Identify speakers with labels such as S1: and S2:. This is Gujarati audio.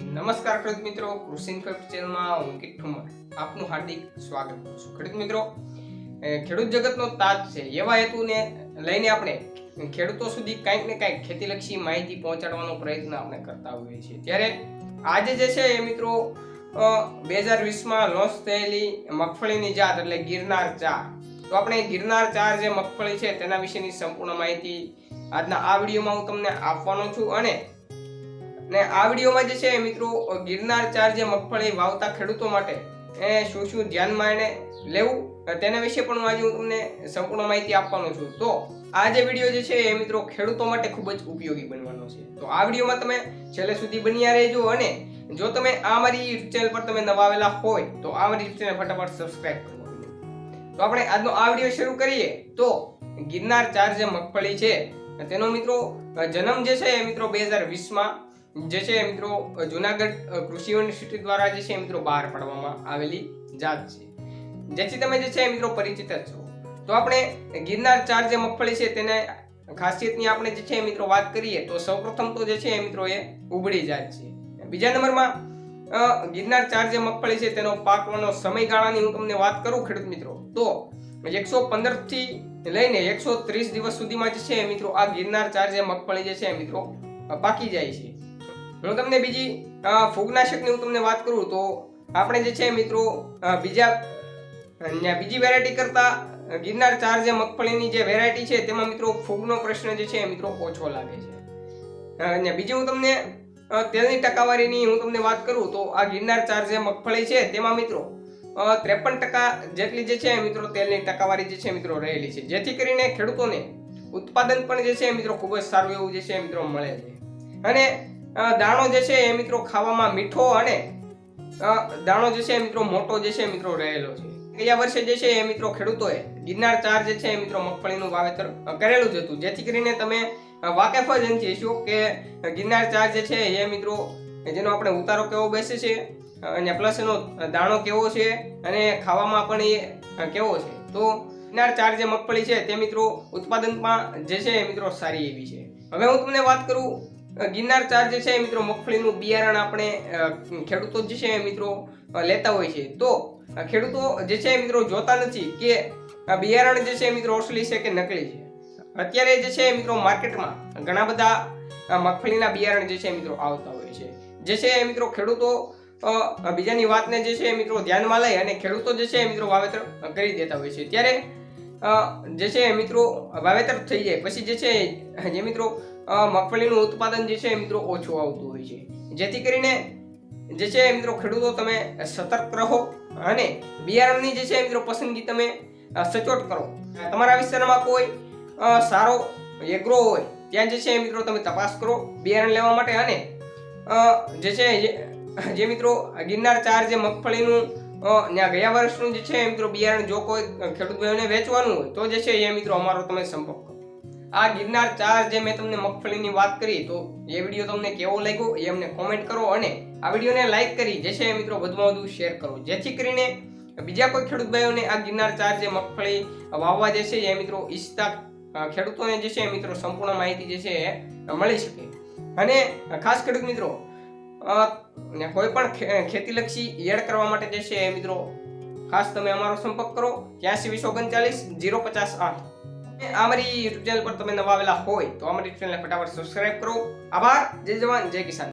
S1: ખેડૂત મિત્રો, કૃષિ ઇન્ફોર્મેશન ચેનલમાં હું ઠુમર. આપનું હાર્દિક સ્વાગત કરું છું. ખેડૂત મિત્રો ખેડૂત જગતનો તાજ છે. એવા હેતુને લઈને આપણે ખેડૂતો સુધી કંઈક ને કંઈક ખેતીલક્ષી માહિતી પહોંચાડવાનો પ્રયત્ન આપણે કરતા હોઈએ છીએ. ત્યારે આજે જે છે એ મિત્રો બે હજાર વીસમાં લોન્ચ થયેલી મગફળીની જાત એટલે ગિરનાર ચાર. તો આપણે ગિરનાર ચાર જે મગફળી છે તેના વિશેની સંપૂર્ણ માહિતી આજના આ વિડીયોમાં હું તમને આપવાનો છું અને ને આ વિડીયોમાં જે છે મિત્રો ગિરનાર ચાર જે મગફળી વાવતા ખેડૂતો માટે, એ શું શું ધ્યાનમાં એને લેવું તેના વિશે પણ હું આજે હું તમને સંપૂર્ણ માહિતી આપવાનો છું. તો, આ જે વીડિયો જે છે એ મિત્રો ખેડૂતો માટે ખૂબ જ ઉપયોગી બનવાનો છે. તો આ વિડીયોમાં તમે છેલ્લે સુધી બન્યા રહેજો અને જો તમે આ મારી ચેનલ પર તમે નવા આવેલા હોય, તો આ મારી ચેનલ ફટાફટ સબસ્ક્રાઇબ કરો તો આપણે આજનો આ વીડિયો શરૂ કરીએ. તો, ગિરનાર ચાર જે મગફળી છે, તેનો મિત્રો જન્મ જે છે એ મિત્રો બે હજાર વીસમાં જે છે મિત્રો જુનાગઢ કૃષિ યુનિવર્સિટી દ્વારા જે છે મિત્રો બહાર પાડવામાં આવેલી જાત છે. જેથી તમે જે છે મિત્રો પરિચિત જ છો. તો આપણે ગિરનાર ચાર જે મગફળી છે તેને ખાસિયતની આપણે જે છે મિત્રો વાત કરીએ, તો સૌપ્રથમ તો જે છે મિત્રો એ ઉભળી જાત છે. બીજા નંબરમાં ગિરનાર ચાર જે મગફળી છે તેનો પાકવાનો સમયગાળાની હું તમને વાત કરું ખેડૂત મિત્રો, તો એકસો પંદરથી લઈને એકસો ત્રીસ દિવસ સુધીમાં જે છે મિત્રો આ ગિરનાર ચાર જે મગફળી જે છે મિત્રો પાકી જાય છે. હું તમને બીજી ફૂગનાશકની હું તમને વાત કરું તો આપણે જે છે મિત્રો બીજા બીજી વેરાયટી કરતા ગિરનાર ચાર જે મગફળીની જે વેરાયટી છે તેમાં મિત્રો ફૂગનો પ્રશ્ન જે છે મિત્રો ઓછો લાગે છે. અને બીજી હું તમને તેલની ટકાવારીની હું તમને વાત કરું તો આ ગિરનાર ચાર જે મગફળી છે તેમાં મિત્રો ત્રેપન ટકા જેટલી જે છે મિત્રો તેલની ટકાવારી જે છે મિત્રો રહેલી છે. જેથી કરીને ખેડૂતોને ઉત્પાદન પણ જે છે મિત્રો ખૂબ જ સારું એવું જે છે મિત્રો મળે છે. અને દાણો જે છે એ મિત્રો ખાવામાં મીઠો અને દાણો જે છે મિત્રો મોટો જે છે મિત્રો રહેલો છે. ગયા વર્ષે જે છે એ મિત્રો ખેડૂતોએ ગિરનાર ચાર જે છે એ મિત્રો મગફળીનું વાવેતર કરેલું જ હતું. જેથી કરીને તમે વાકેફ જ નથી હશો કે ગિરનાર ચાર જે છે એ મિત્રો, જેનો આપણે ઉતારો કેવો બેસે છે, અને પ્લસ એનો દાણો કેવો છે, અને ખાવામાં પણ એ કેવો છે. તો ગિરનાર ચાર જે મગફળી છે તે મિત્રો ઉત્પાદનમાં જે છે એ મિત્રો સારી એવી છે. હવે હું તમને વાત કરું ગિરનાર ચાર જે છે મિત્રો મગફળીનું બિયારણ આપણે ખેડૂતો જે છે મિત્રો લેતા હોય છે તો ખેડૂતો જે છે મિત્રો જોતા નથી કે બિયારણ જે છે મિત્રો અસલી છે કે નકલી છે અત્યારે જે છે મિત્રો માર્કેટમાં ઘણા બધા મગફળીના બિયારણ જે છે મિત્રો આવતા હોય છે જે છે મિત્રો ખેડૂતો બીજાની વાતને જે છે મિત્રો ધ્યાનમાં લઈ અને ખેડૂતો જે છે મિત્રો વાવેતર કરી દેતા હોય છે ત્યારે જે છે મિત્રો વાવેતર થઈ જાય પછી જે છે જે મિત્રો મગફળીનું ઉત્પાદન જે છે મિત્રો ઓછું આવતું હોય છે. જેથી કરીને જે છે એ મિત્રો ખેડૂતો તમે સતર્ક રહો અને બિયારણની જે છે એ મિત્રો પસંદગી તમે સચોટ કરો. તમારા વિસ્તારમાં કોઈ સારો એગ્રો હોય, ત્યાં જે છે એ મિત્રો તમે તપાસ કરો બિયારણ લેવા માટે અને જે છે જે- જે મિત્રો ગિરનાર ચાર જે મગફળીનું ત્યાં ગયા વર્ષનું જે છે એ મિત્રો બિયારણ જો કોઈ ખેડૂત ભાઈઓને વેચવાનું હોય તો જે છે એ મિત્રો અમારો તમે સંપર્ક કરો. આ ગિરનાર ચાર જે મેં તમને મગફળીની વાત કરી, તો એ વીડિયો તમને કેવો લાગ્યો એ અમને કોમેન્ટ કરો અને આ વિડીયોને લાઈક કરી, જે છે મિત્રો વધુમાં વધુ શેર કરો. જેથી કરીને બીજા કોઈ ખેડૂત ભાઈઓને આ ગિરનાર ચાર જે મગફળી વાવવા જે છે એ મિત્રો ઈચ્છતા ખેડૂતોને જે છે મિત્રો સંપૂર્ણ માહિતી જે છે એ મળી શકે. અને ખાસ ખેડૂત મિત્રો કોઈ પણ ખેતીલક્ષી એડ કરવા માટે જે છે મિત્રો, ખાસ તમે અમારો સંપર્ક કરો. ત્યાંસી વીસ ઓગણચાલીસ જીરો પચાસ આઠ. અને આ મારી યુટ્યુબ ચેનલ પર તમે નવા આવેલા હોય તો અમારી ચેનલને ફટાફટ સબસ્ક્રાઇબ કરો. આભાર. જય જવાન. જય કિસાન.